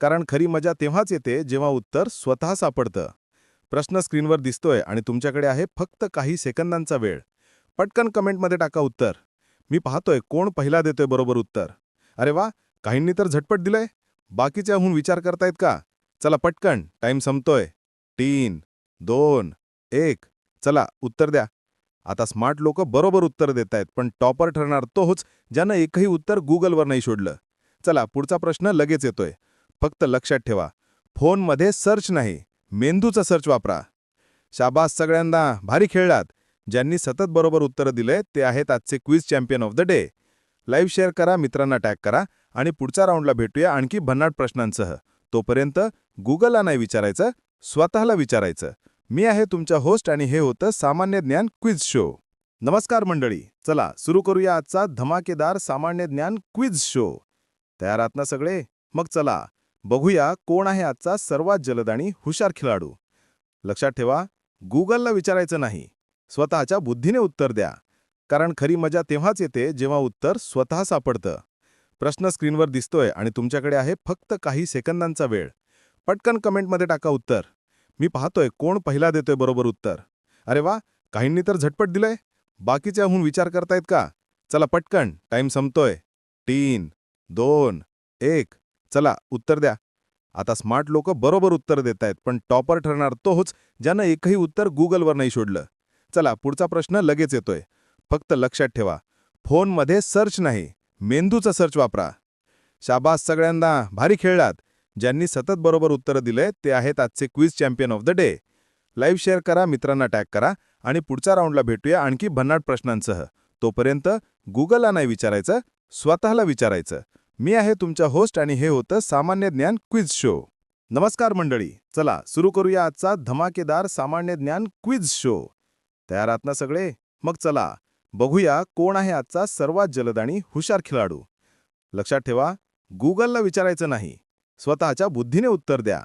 कारण खरी मजा तेव्हाच येते जेव्हा उत्तर स्वतः सापडतं. प्रश्न स्क्रीनवर दिसतोय आणि तुमच्याकडे आहे फक्त काही सेकंदांचा वेळ. पटकन कमेंटमध्ये टाका उत्तर. मी पाहतोय कोण पहिला देतोय बरोबर उत्तर. अरे वा काहींनी तर झटपट दिलंय. बाकीच्याहून विचार करतायत का? चला पटकन टाईम संपतोय. तीन दोन एक. चला उत्तर द्या. आता स्मार्ट लोक बरोबर उत्तर देत आहेत पण टॉपर ठरणार तोच ज्यानं एकही उत्तर गुगलवर नाही शोधलं. चला पुढचा प्रश्न लगेच येतोय. फक्त लक्षात ठेवा. फोनमध्ये सर्च नाही. मेंदूचा सर्च वापरा. शाबास सगळ्यांना. भारी खेळलात. ज्यांनी सतत बरोबर उत्तरं दिले ते आहेत आजचे quiz champion of the day. Live share करा मित्रांना टॅग करा आणि पुढच्या राऊंडला भेटूया आणखी भन्नाट प्रश्नांसह. तोपर्यंत गुगलला नाही विचारायचं स्वतःला विचारायचं. मी आहे तुमचा होस्ट आणि हे होतं सामान्य ज्ञान क्विज शो. नमस्कार मंडळी. चला सुरू करूया आजचा धमाकेदार सामान्य ज्ञान क्विज शो. तयार आहात ना सगळे? मग चला. बघूया कोण आहे आजचा सर्वात जलद आणि हुशार खेळाडू लक्षात ठेवा गुगलला विचारायचं नाही स्वतःच्या बुद्धीने उत्तर द्या. कारण खरी मजा तेव्हाच येते जेव्हा उत्तर स्वतः सापडतं. प्रश्न स्क्रीनवर दिसतोय आणि तुमच्याकडे आहे फक्त काही सेकंदांचा वेळ. पटकन कमेंटमध्ये टाका उत्तर. मी पाहतोय कोण पहिला देतोय बरोबर उत्तर. अरे वा काहींनी तर झटपट दिलंय. बाकीच्याहून विचार करतायत का? चला पटकन टाईम संपतोय. तीन दोन एक. चला उत्तर द्या. आता स्मार्ट लोक बरोबर उत्तर देत आहेत पण टॉपर ठरणार तोच ज्यानं एकही उत्तर गुगलवर नाही शोधलं. चला पुढचा प्रश्न लगेच येतोय. फक्त लक्षात ठेवा. फोनमध्ये सर्च नाही मेंदूचा सर्च वापरा. शाबास सगळ्यांना भारी खेळलात. ज्यांनी सतत बरोबर उत्तरं दिले ते आहेत आजचे quiz champion of the day live share करा मित्रांना टॅग करा आणि पुढच्या राऊंडला भेटूया आणखी भन्नाट प्रश्नांसह. तोपर्यंत गुगलला नाही विचारायचं स्वतःला विचारायचं. मी आहे तुमचा होस्ट आणि हे होतं सामान्य ज्ञान क्विज शो. नमस्कार मंडळी. चला सुरू करूया आजचा धमाकेदार सामान्य ज्ञान क्विज शो. तयार आहात ना सगळे? मग चला बघूया कोण आहे आजचा सर्वात जलद आणि हुशार खेळाडू. लक्षात ठेवा गुगलला विचारायचं नाही. स्वतःच्या बुद्धीने उत्तर द्या.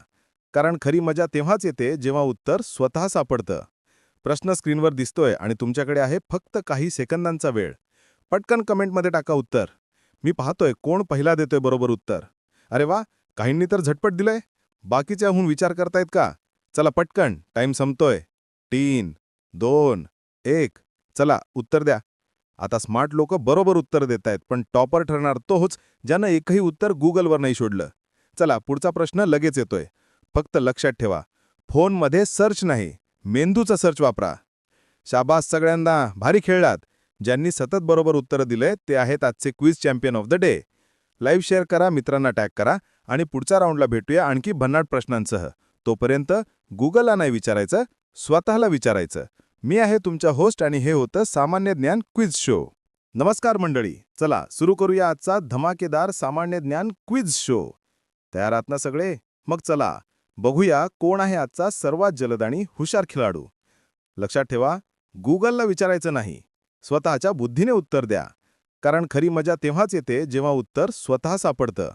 कारण खरी मजा तेव्हाच येते जेव्हा उत्तर स्वतः सापडतं. प्रश्न स्क्रीनवर दिसतोय आणि तुमच्याकडे आहे फक्त काही सेकंदांचा वेळ. पटकन कमेंटमध्ये टाका उत्तर. मी पाहतोय कोण पहिला देतोय बरोबर उत्तर. अरे वा काहींनी तर झटपट दिलंय. बाकीच्याहून विचार करतायत का? चला पटकन टाइम संपतोय. तीन दोन एक. चला उत्तर द्या. आता स्मार्ट लोक बरोबर उत्तर देत आहेत पण टॉपर ठरणार तोच ज्यानं एकही उत्तर गुगलवर नाही शोधलं. चला पुढचा प्रश्न लगेच येतोय. फक्त लक्षात ठेवा. फोनमध्ये सर्च नाही. मेंदूचा सर्च वापरा. शाबास सगळ्यांना. भारी खेळलात. ज्यांनी सतत बरोबर उत्तरं दिले ते आहेत आजचे quiz champion of the day. Live share करा मित्रांना टॅग करा आणि पुढच्या राऊंडला भेटूया आणखी भन्नाट प्रश्नांसह. तोपर्यंत गुगलला नाही विचारायचं स्वतःला विचारायचं. मी आहे तुमचा होस्ट आणि हे होतं सामान्य ज्ञान क्विज शो. नमस्कार मंडळी चला सुरू करूया आजचा धमाकेदार सामान्य ज्ञान क्विज शो. तयार आहात ना सगळे? मग चला बघूया कोण आहे आजचा सर्वात जलद आणि हुशार खेळाडू लक्षात ठेवा गुगलला विचारायचं नाही. स्वतःच्या बुद्धीने उत्तर द्या. कारण खरी मजा तेव्हाच येते जेव्हा उत्तर स्वतः सापडतं.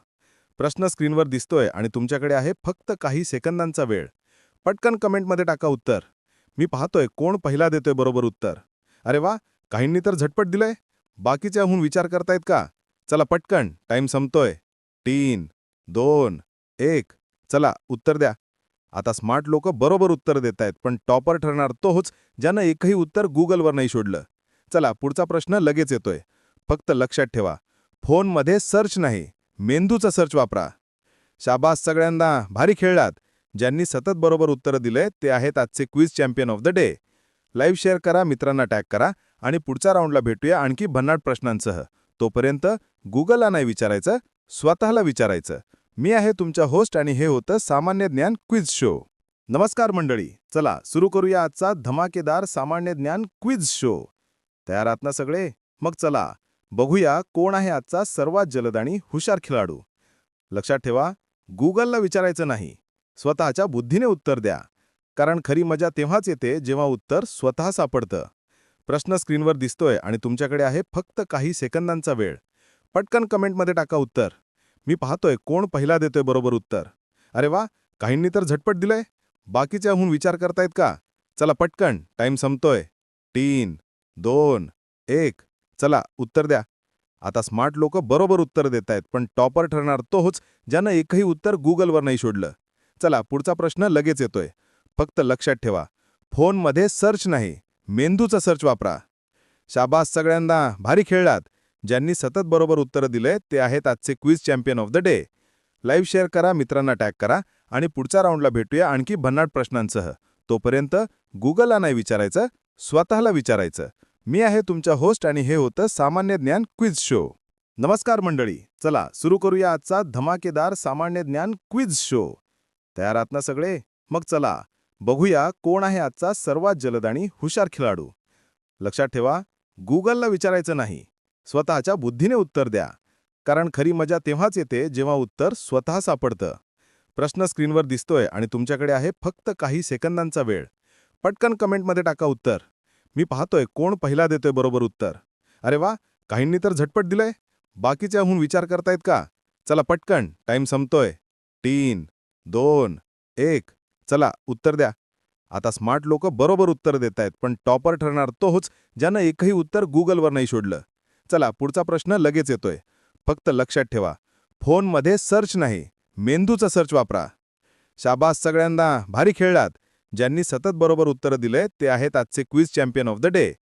प्रश्न स्क्रीनवर दिसतोय आणि तुमच्याकडे आहे फक्त काही सेकंदांचा वेळ. पटकन कमेंटमध्ये टाका उत्तर. मी पाहतोय कोण पहिला देतोय बरोबर उत्तर. अरे वा काहींनी तर झटपट दिलंय. बाकीच्याहून विचार करतायत का? चला पटकन टाईम संपतोय. तीन दोन एक. चला उत्तर द्या. आता स्मार्ट लोक बरोबर उत्तर देत आहेत पण टॉपर ठरणार तोच ज्यानं एकही उत्तर गुगलवर नाही शोधलं. चला पुढचा प्रश्न लगेच येतोय. फक्त लक्षात ठेवा. फोनमध्ये सर्च नाही. मेंदूचा सर्च वापरा. शाबास सगळ्यांना. भारी खेळलात. ज्यांनी सतत बरोबर उत्तरं दिले ते आहेत आजचे quiz champion of the day. Live share करा मित्रांना टॅग करा आणि पुढच्या राऊंडला भेटूया आणखी भन्नाट प्रश्नांसह. तोपर्यंत गुगलला नाही विचारायचं स्वतःला विचारायचं. मी आहे तुमचा होस्ट आणि हे होतं सामान्य ज्ञान क्विज शो. नमस्कार मंडळी. चला सुरू करूया आजचा धमाकेदार सामान्य ज्ञान क्विज शो. तयार आहात ना सगळे? मग चला बघूया कोण आहे आजचा सर्वात जलद आणि हुशार खेळाडू लक्षात ठेवा गुगलला विचारायचं नाही. स्वतःच्या बुद्धीने उत्तर द्या. कारण खरी मजा तेव्हाच येते जेव्हा उत्तर स्वतः सापडतं. प्रश्न स्क्रीनवर दिसतोय आणि तुमच्याकडे आहे फक्त काही सेकंदांचा वेळ. पटकन कमेंटमध्ये टाका उत्तर. मी पाहतोय कोण पहिला देतोय बरोबर उत्तर. अरे वा काहींनी तर झटपट दिलंय. बाकीच्याहून विचार करतायत का? चला पटकन टाईम संपतोय. तीन दोन एक. चला उत्तर द्या. आता स्मार्ट लोक बरोबर उत्तर देत आहेत पण टॉपर ठरणार तोच ज्यानं एकही उत्तर गुगलवर नाही शोधलं. चला पुढचा प्रश्न लगेच येतोय. फक्त लक्षात ठेवा. फोनमध्ये सर्च नाही मेंदूचा सर्च वापरा. शाबास सगळ्यांना भारी खेळलात. ज्यांनी सतत बरोबर उत्तर दिले ते आहेत आजचे quiz champion of the day. Live share करा मित्रांना टॅग करा आणि पुढच्या राऊंडला भेटूया आणखी भन्नाट प्रश्नांसह. तोपर्यंत गुगलला नाही विचारायचं स्वतःला विचारायचं. मी आहे तुमचा होस्ट आणि हे होतं सामान्य ज्ञान क्विज शो. नमस्कार मंडळी चला सुरू करूया आजचा धमाकेदार सामान्य ज्ञान क्विज शो. तयार आहात ना सगळे? मग चला बघूया कोण आहे आजचा सर्वात जलद आणि हुशार खेळाडू. लक्षात ठेवा गुगलला विचारायचं नाही स्वतःच्या बुद्धीने उत्तर द्या. कारण खरी मजा तेव्हाच येते जेव्हा उत्तर स्वतः सापडतं. प्रश्न स्क्रीनवर दिसतोय आणि तुमच्याकडे आहे फक्त काही सेकंदांचा वेळ. पटकन कमेंटमध्ये टाका उत्तर. मी पाहतोय कोण पहिला देतोय बरोबर उत्तर. अरे वा काहींनी तर झटपट दिलंय. बाकीच्याहून विचार करतायत का? चला पटकन टाइम संपतोय. तीन दोन एक चला उत्तर द्या. आता स्मार्ट लोक बरोबर उत्तर देत आहेत पण टॉपर ठरणार तोच ज्यानं एकही उत्तर गुगलवर नाही शोधलं. चला पुढचा प्रश्न लगेच येतोय. फक्त लक्षात ठेवा फोनमध्ये सर्च नाही मेंदूचा सर्च वापरा. शाबास सगळ्यांना भारी खेळलात. ज्यांनी सतत बरोबर उत्तरं दिले ते आहेत आजचे quiz champion of the day.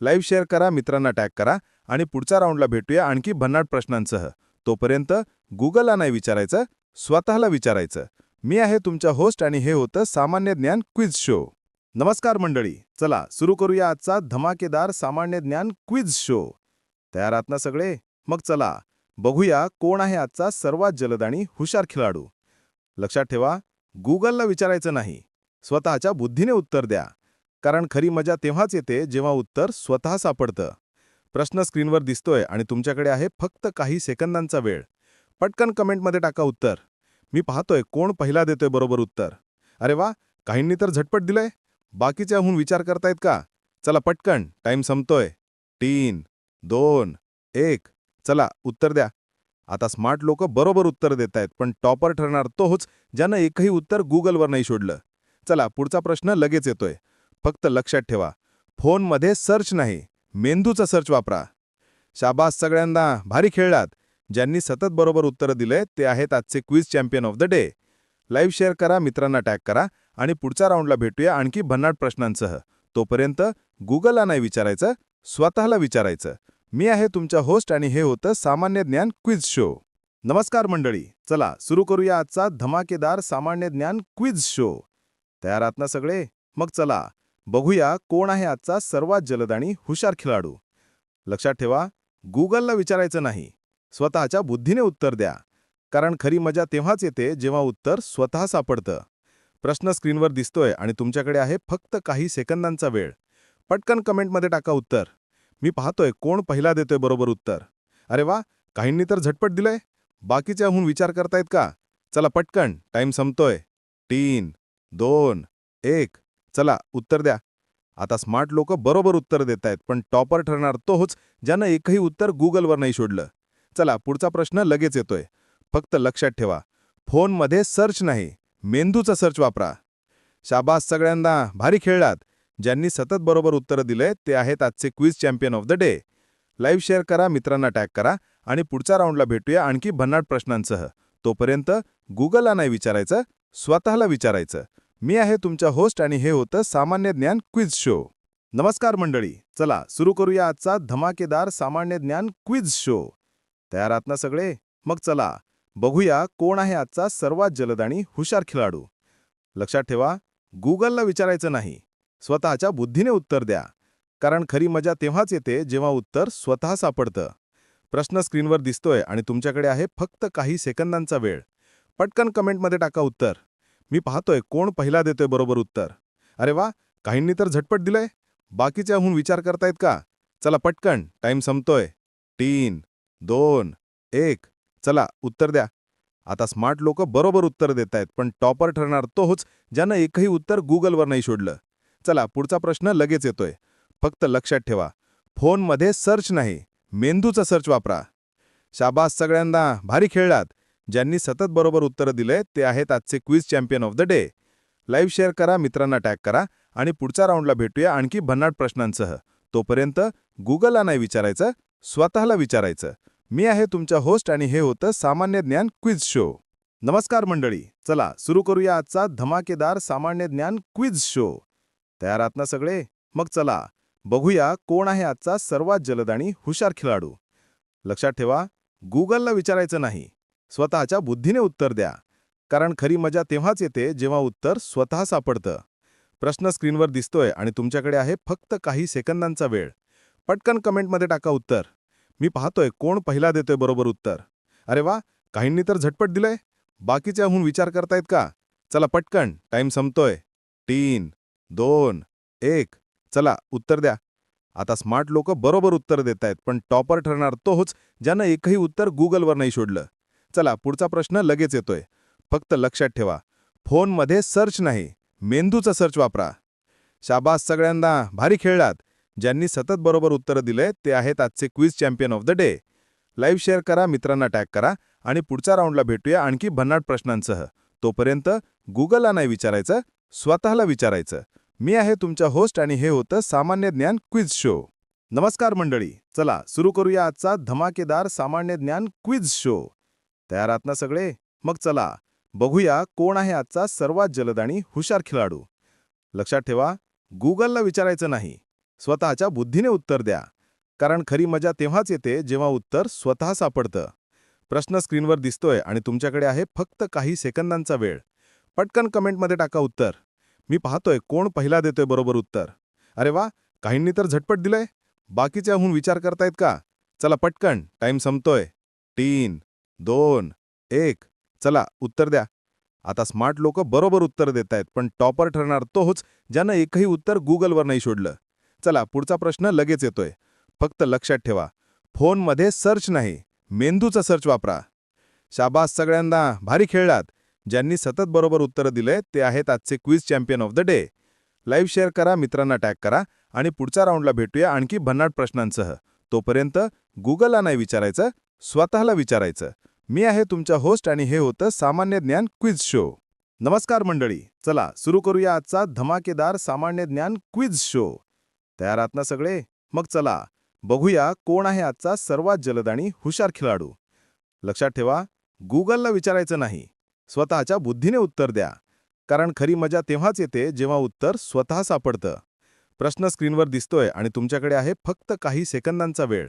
Live share करा मित्रांना टॅग करा आणि पुढच्या राऊंडला भेटूया आणखी भन्नाट प्रश्नांसह. तोपर्यंत गुगलला नाही विचारायचं स्वतःला विचारायचं. मी आहे तुमचा होस्ट आणि हे होतं सामान्य ज्ञान क्विज शो. नमस्कार मंडळी चला सुरू करूया आजचा धमाकेदार सामान्य ज्ञान क्विज शो. तयार आहात ना सगळे? मग चला बघूया कोण आहे आजचा सर्वात जलद आणि हुशार खेळाडू लक्षात ठेवा गुगलला विचारायचं नाही. स्वतःच्या बुद्धीने उत्तर द्या. कारण खरी मजा तेव्हाच येते जेव्हा उत्तर स्वतः सापडतं. प्रश्न स्क्रीनवर दिसतोय आणि तुमच्याकडे आहे फक्त काही सेकंदांचा वेळ. पटकन कमेंटमध्ये टाका उत्तर. मी पाहतोय कोण पहिला देतोय बरोबर उत्तर. अरे वा काहींनी तर झटपट दिलंय. बाकीच्याहून विचार करतायत का? चला पटकन टाइम संपतोय. तीन दोन एक. चला उत्तर द्या. आता स्मार्ट लोक बरोबर उत्तर देत आहेत पण टॉपर ठरणार तोच ज्यानं एकही उत्तर गुगलवर नाही शोधलं. चला पुढचा प्रश्न लगेच येतोय. फक्त लक्षात ठेवा. फोनमध्ये सर्च नाही मेंदूचा सर्च वापरा. शाबास सगळ्यांना भारी खेळलात. ज्यांनी सतत बरोबर उत्तरं दिले ते आहेत आजचे quiz champion of the day. Live share करा मित्रांना टॅग करा आणि पुढच्या राऊंडला भेटूया आणखी भन्नाट प्रश्नांसह. तोपर्यंत गुगलला नाही विचारायचं स्वतःला विचारायचं. मी आहे तुमचा होस्ट आणि हे होतं सामान्य ज्ञान क्विज शो. नमस्कार मंडळी चला सुरू करूया आजचा धमाकेदार सामान्य ज्ञान क्विज शो. तयार आहात ना सगळे? मग चला बघूया कोण आहे आजचा सर्वात जलद आणि हुशार खेळाडू लक्षात ठेवा गुगलला विचारायचं नाही स्वतःच्या बुद्धीने उत्तर द्या. कारण खरी मजा तेव्हाच येते जेव्हा उत्तर स्वतः सापडतं. प्रश्न स्क्रीनवर दिसतोय आणि तुमच्याकडे आहे फक्त काही सेकंदांचा वेळ. पटकन कमेंटमध्ये टाका उत्तर. मी पाहतोय कोण पहिला देतोय बरोबर उत्तर. अरे वा काहींनी तर झटपट दिलंय. बाकीच्याहून विचार करतायत का? चला पटकन टाइम संपतोय. तीन दोन एक. चला उत्तर द्या. आता स्मार्ट लोक बरोबर उत्तर देत आहेत पण टॉपर ठरणार तोच ज्यानं एकही उत्तर गुगलवर नाही शोधलं. चला पुढचा प्रश्न लगेच येतोय. फक्त लक्षात ठेवा. फोनमध्ये सर्च नाही मेंदूचा सर्च वापरा. शाबास सगळ्यांना भारी खेळलात. ज्यांनी सतत बरोबर उत्तरं दिले ते आहेत आजचे quiz champion of the day. Live share करा मित्रांना टॅग करा आणि पुढच्या राऊंडला भेटूया आणखी भन्नाट प्रश्नांसह. तोपर्यंत गुगलला नाही विचारायचं स्वतःला विचारायचं. मी आहे तुमचा होस्ट आणि हे होतं सामान्य ज्ञान क्विज शो. नमस्कार मंडळी. चला सुरू करूया आजचा धमाकेदार सामान्य ज्ञान क्विज शो. तयार आहात ना सगळे? मग चला बघूया कोण आहे आजचा सर्वात जलद आणि हुशार खेळाडू. लक्षात ठेवा गुगलला विचारायचं नाही. स्वतःच्या बुद्धीने उत्तर द्या. कारण खरी मजा तेव्हाच येते जेव्हा उत्तर स्वतः सापडतं. प्रश्न स्क्रीनवर दिसतोय आणि तुमच्याकडे आहे फक्त काही सेकंदांचा वेळ. पटकन कमेंटमध्ये टाका उत्तर. मी पाहतोय कोण पहिला देतोय बरोबर उत्तर. अरे वा काहींनी तर झटपट दिलंय. बाकीच्याहून विचार करतायत का? चला पटकन टाइम संपतोय. तीन दोन एक चला उत्तर द्या. आता स्मार्ट लोक बरोबर उत्तर देत आहेत पण टॉपर ठरणार तोच ज्यानं एकही उत्तर गुगलवर नाही शोधलं. चला पुढचा प्रश्न लगेच येतोय. फक्त लक्षात ठेवा. फोनमध्ये सर्च नाही मेंदूचा सर्च वापरा. शाबास सगळ्यांना भारी खेळलात. ज्यांनी सतत बरोबर उत्तरं दिले ते आहेत आजचे quiz champion of the day. Live share करा मित्रांना टॅग करा आणि पुढच्या राऊंडला भेटूया आणखी भन्नाट प्रश्नांसह. तोपर्यंत गुगलला नाही विचारायचं स्वतःला विचारायचं. मी आहे तुमचा होस्ट आणि हे होतं सामान्य ज्ञान क्विज शो. नमस्कार मंडळी चला सुरू करूया आजचा धमाकेदार सामान्य ज्ञान क्विज शो. तयार आहात ना सगळे? मग चला बघूया कोण आहे आजचा सर्वात जलद आणि हुशार खेळाडू लक्षात ठेवा गुगलला विचारायचं नाही. स्वतःच्या बुद्धीने उत्तर द्या. कारण खरी मजा तेव्हाच येते जेव्हा उत्तर स्वतः सापडतं. प्रश्न स्क्रीनवर दिसतोय आणि तुमच्याकडे आहे फक्त काही सेकंदांचा वेळ. पटकन कमेंटमध्ये टाका उत्तर. मी पाहतोय कोण पहिला देतोय बरोबर उत्तर. अरे वा काहींनी तर झटपट दिलंय. बाकीच्याहून विचार करतायत का? चला पटकन टाईम संपतोय. तीन दोन एक. चला उत्तर द्या. आता स्मार्ट लोक बरोबर उत्तर देत आहेत पण टॉपर ठरणार तोच ज्यानं एकही उत्तर गुगलवर नाही शोधलं. चला पुढचा प्रश्न लगेच येतोय. फक्त लक्षात ठेवा. फोनमध्ये सर्च नाही मेंदूचा सर्च वापरा. शाबास सगळ्यांना भारी खेळलात. ज्यांनी सतत बरोबर उत्तरं दिले ते आहेत आजचे quiz champion of the day. Live share करा मित्रांना टॅग करा आणि पुढच्या राऊंडला भेटूया आणखी भन्नाट प्रश्नांसह. तोपर्यंत गुगलला नाही विचारायचं स्वतःला विचारायचं. मी आहे तुमचा होस्ट आणि हे होतं सामान्य ज्ञान क्विज शो. नमस्कार मंडळी चला सुरू करूया आजचा धमाकेदार सामान्य ज्ञान क्विज शो. तयार आहात ना सगळे? मग चला बघूया कोण आहे आजचा सर्वात जलद आणि हुशार खेळाडू लक्षात ठेवा गुगलला विचारायचं नाही स्वतःच्या बुद्धीने उत्तर द्या. कारण खरी मजा तेव्हाच येते जेव्हा उत्तर स्वतः सापडतं. प्रश्न स्क्रीनवर दिसतोय आणि तुमच्याकडे आहे फक्त काही सेकंदांचा वेळ. पटकन कमेंटमध्ये टाका उत्तर. मी पाहतोय कोण पहिला देतोय बरोबर उत्तर. अरे वा काहींनी तर झटपट दिलंय. बाकीच्याहून विचार करतायत का? चला पटकन टाइम संपतोय. तीन दोन एक. चला उत्तर द्या. आता स्मार्ट लोक बरोबर उत्तर देत आहेत पण टॉपर ठरणार तोच ज्यानं एकही उत्तर गुगलवर नाही शोधलं. चला पुढचा प्रश्न लगेच येतोय. फक्त लक्षात ठेवा. फोनमध्ये सर्च नाही मेंदूचा सर्च वापरा. शाबास सगळ्यांना भारी खेळलात. ज्यांनी सतत बरोबर उत्तरं दिले ते आहेत आजचे quiz champion of the day. Live share करा मित्रांना टॅग करा आणि पुढच्या राऊंडला भेटूया आणखी भन्नाट प्रश्नांसह. तोपर्यंत गुगलला नाही विचारायचं स्वतःला विचारायचं. मी आहे तुमचा होस्ट आणि हे होतं सामान्य ज्ञान क्विज शो. नमस्कार मंडळी चला सुरू करूया आजचा धमाकेदार सामान्य ज्ञान क्विज शो. तयार आहात ना सगळे? मग चला बघूया कोण आहे आजचा सर्वात जलद आणि हुशार खेळाडू लक्षात ठेवा गुगलला विचारायचं नाही स्वतःच्या बुद्धीने उत्तर द्या. कारण खरी मजा तेव्हाच येते जेव्हा उत्तर स्वतः सापडतं. प्रश्न स्क्रीनवर दिसतोय आणि तुमच्याकडे आहे फक्त काही सेकंदांचा वेळ.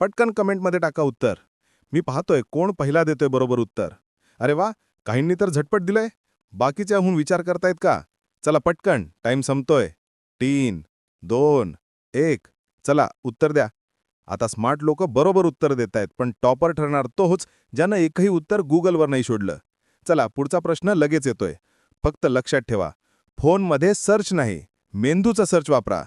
पटकन कमेंटमध्ये टाका उत्तर. मी पाहतोय कोण पहिला देतोय बरोबर उत्तर. अरे वा काहींनी तर झटपट दिलंय. बाकीच्याहून विचार करतायत का? चला पटकन टाइम संपतोय. तीन दोन एक चला उत्तर द्या. आता स्मार्ट लोक बरोबर उत्तर देत आहेत पण टॉपर ठरणार तोच ज्यानं एकही उत्तर गुगलवर नाही शोधलं. चला पुढचा प्रश्न लगेच येतोय. फक्त लक्षात ठेवा फोनमध्ये सर्च नाही मेंदूचा सर्च वापरा.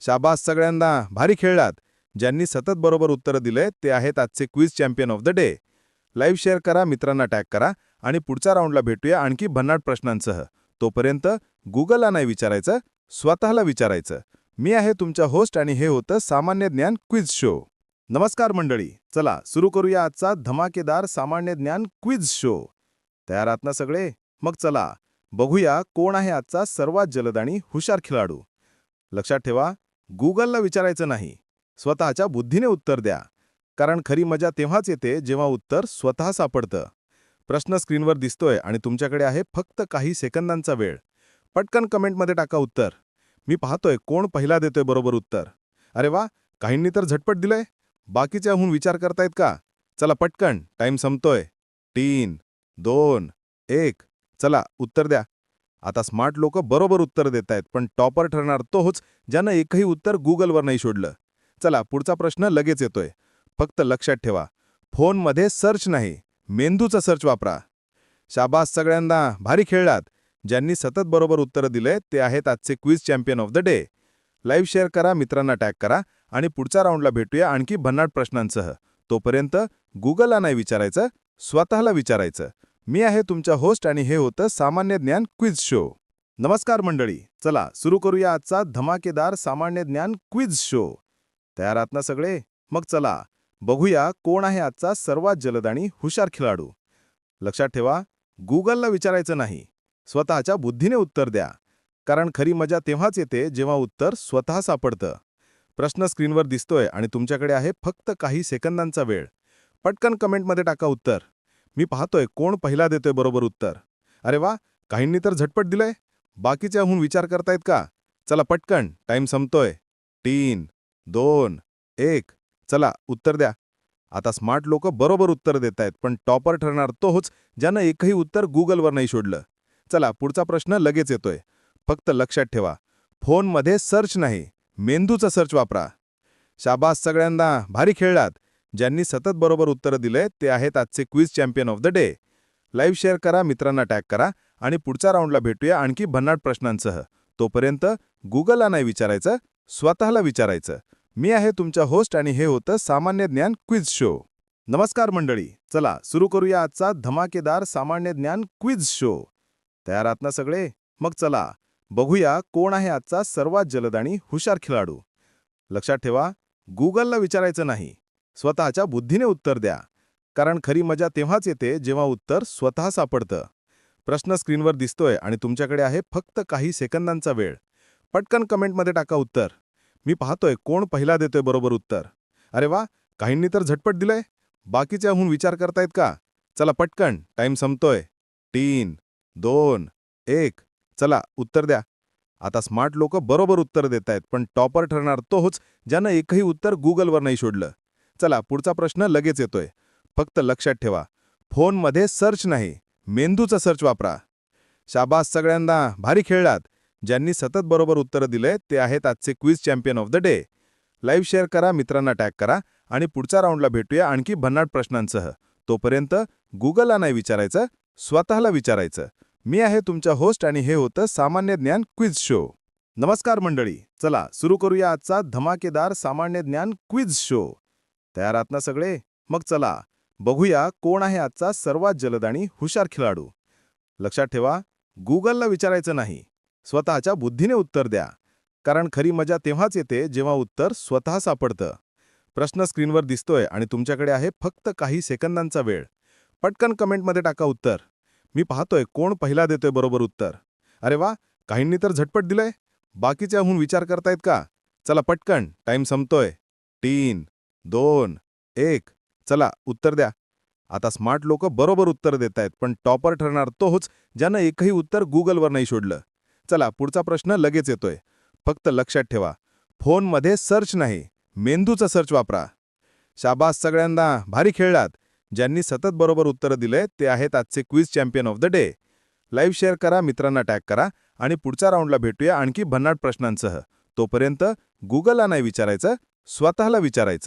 शाबास सगळ्यांना भारी खेळलात. ज्यांनी सतत बरोबर उत्तरं दिले ते आहेत आजचे quiz champion of the day. Live share करा मित्रांना टॅग करा आणि पुढच्या राऊंडला भेटूया आणखी भन्नाट प्रश्नांसह. तोपर्यंत गुगलला नाही विचारायचं स्वतःला विचारायचं. मी आहे तुमचा होस्ट आणि हे होतं सामान्य ज्ञान क्विज शो. नमस्कार मंडळी चला सुरू करूया आजचा धमाकेदार सामान्य ज्ञान क्विज शो. तयार आहात ना सगळे? मग चला बघूया कोण आहे आजचा सर्वात जलद आणि हुशार खेळाडू लक्षात ठेवा गुगलला विचारायचं नाही. स्वतःच्या बुद्धीने उत्तर द्या. कारण खरी मजा तेव्हाच येते जेव्हा उत्तर स्वतः सापडतं. प्रश्न स्क्रीनवर दिसतोय आणि तुमच्याकडे आहे फक्त काही सेकंदांचा वेळ. पटकन कमेंटमध्ये टाका उत्तर. मी पाहतोय कोण पहिला देतोय बरोबर उत्तर. अरे वा काहींनी तर झटपट दिलंय. बाकीच्याहून विचार करतायत का? चला पटकन टाईम संपतोय. तीन दोन एक. चला उत्तर द्या. आता स्मार्ट लोक बरोबर उत्तर देत आहेत पण टॉपर ठरणार तोच ज्यानं एकही उत्तर गुगलवर नाही शोधलं. चला पुढचा प्रश्न लगेच येतोय. फक्त लक्षात ठेवा. फोनमध्ये सर्च नाही. मेंदूचा सर्च वापरा. शाबास सगळ्यांना. भारी खेळलात. ज्यांनी सतत बरोबर उत्तरं दिले ते आहेत आजचे quiz champion of the day. Live share करा मित्रांना टॅग करा आणि पुढच्या राऊंडला भेटूया आणखी भन्नाट प्रश्नांसह. तोपर्यंत गुगलला नाही विचारायचं स्वतःला विचारायचं. मी आहे तुमचा होस्ट आणि हे होतं सामान्य ज्ञान क्विज शो. नमस्कार मंडळी. चला सुरू करूया आजचा धमाकेदार सामान्य ज्ञान क्विज शो. तयार आहात ना सगळे? मग चला बघूया कोण आहे आजचा सर्वात जलद आणि हुशार खेळाडू लक्षात ठेवा गुगलला विचारायचं नाही. स्वतःच्या बुद्धीने उत्तर द्या. कारण खरी मजा तेव्हाच येते जेव्हा उत्तर स्वतः सापडतं. प्रश्न स्क्रीनवर दिसतोय आणि तुमच्याकडे आहे फक्त काही सेकंदांचा वेळ. पटकन कमेंटमध्ये टाका उत्तर. मी पाहतोय कोण पहिला देतोय बरोबर उत्तर. अरे वा काहींनी तर झटपट दिलंय. बाकीच्याहून विचार करतायत का? चला पटकन टाईम संपतोय. तीन दोन एक. चला उत्तर द्या. आता स्मार्ट लोक बरोबर उत्तर देत आहेत पण टॉपर ठरणार तोच ज्यानं एकही उत्तर गुगलवर नाही शोधलं. चला पुढचा प्रश्न लगेच येतोय. फक्त लक्षात ठेवा. फोनमध्ये सर्च नाही मेंदूचा सर्च वापरा. शाबास सगळ्यांना भारी खेळलात. ज्यांनी सतत बरोबर उत्तरं दिले ते आहेत आजचे quiz champion of the day. Live share करा मित्रांना टॅग करा आणि पुढच्या राऊंडला भेटूया आणखी भन्नाट प्रश्नांसह. तोपर्यंत गुगलला नाही विचारायचं स्वतःला विचारायचं. मी आहे तुमचा होस्ट आणि हे होतं सामान्य ज्ञान क्विज शो. नमस्कार मंडळी चला सुरू करूया आजचा धमाकेदार सामान्य ज्ञान क्विज शो. तयार आहात ना सगळे? मग चला बघूया कोण आहे आजचा सर्वात जलद आणि हुशार खेळाडू लक्षात ठेवा गुगलला विचारायचं नाही स्वतःच्या बुद्धीने उत्तर द्या. कारण खरी मजा तेव्हाच येते जेव्हा उत्तर स्वतः सापडतं. प्रश्न स्क्रीनवर दिसतोय आणि तुमच्याकडे आहे फक्त काही सेकंदांचा वेळ. पटकन कमेंटमध्ये टाका उत्तर. मी पाहतोय कोण पहिला देतोय बरोबर उत्तर. अरे वा काहींनी तर झटपट दिलंय. बाकीच्याहून विचार करतायत का? चला पटकन टाइम संपतोय. तीन दोन एक चला उत्तर द्या. आता स्मार्ट लोक बरोबर उत्तर देत आहेत पण टॉपर ठरणार तोच ज्यानं एकही उत्तर गुगलवर नाही शोधलं. चला पुढचा प्रश्न लगेच येतोय. फक्त लक्षात ठेवा फोनमध्ये सर्च नाही मेंदूचा सर्च वापरा. शाबास सगळ्यांना भारी खेळलात. ज्यांनी सतत बरोबर उत्तरं दिले ते आहेत आजचे quiz champion of the day. Live share करा मित्रांना टॅग करा आणि पुढच्या राऊंडला भेटूया आणखी भन्नाट प्रश्नांसह. तोपर्यंत गुगलला नाही विचारायचं स्वतःला विचारायचं. मी आहे तुमचा होस्ट आणि हे होतं सामान्य ज्ञान क्विज शो. नमस्कार मंडळी चला सुरू करूया आजचा धमाकेदार सामान्य ज्ञान क्विज शो. तयार आहात ना सगळे? मग चला बघूया कोण आहे आजचा सर्वात जलद आणि हुशार खेळाडू लक्षात ठेवा गुगलला विचारायचं नाही. स्वतःच्या बुद्धीने उत्तर द्या. कारण खरी मजा तेव्हाच येते जेव्हा उत्तर स्वतः सापडतं. प्रश्न स्क्रीनवर दिसतोय आणि तुमच्याकडे आहे फक्त काही सेकंदांचा वेळ. पटकन कमेंटमध्ये टाका उत्तर. मी पाहतोय कोण पहिला देतोय बरोबर उत्तर. अरे वा काहींनी तर झटपट दिलंय. बाकीच्याहून विचार करतायत का? चला पटकन टाईम संपतोय. तीन दोन एक. चला उत्तर द्या. आता स्मार्ट लोक बरोबर उत्तर देत आहेत पण टॉपर ठरणार तोच ज्यानं एकही उत्तर गुगलवर नाही शोधलं. चला पुढचा प्रश्न लगेच येतोय. फक्त लक्षात ठेवा. फोनमध्ये सर्च नाही. मेंदूचा सर्च वापरा. शाबास सगळ्यांना. भारी खेळलात. ज्यांनी सतत बरोबर उत्तरं दिले ते आहेत आजचे quiz champion of the day. Live share करा मित्रांना टॅग करा आणि पुढच्या राऊंडला भेटूया आणखी भन्नाट प्रश्नांसह. तोपर्यंत गुगलला नाही विचारायचं स्वतःला विचारायचं.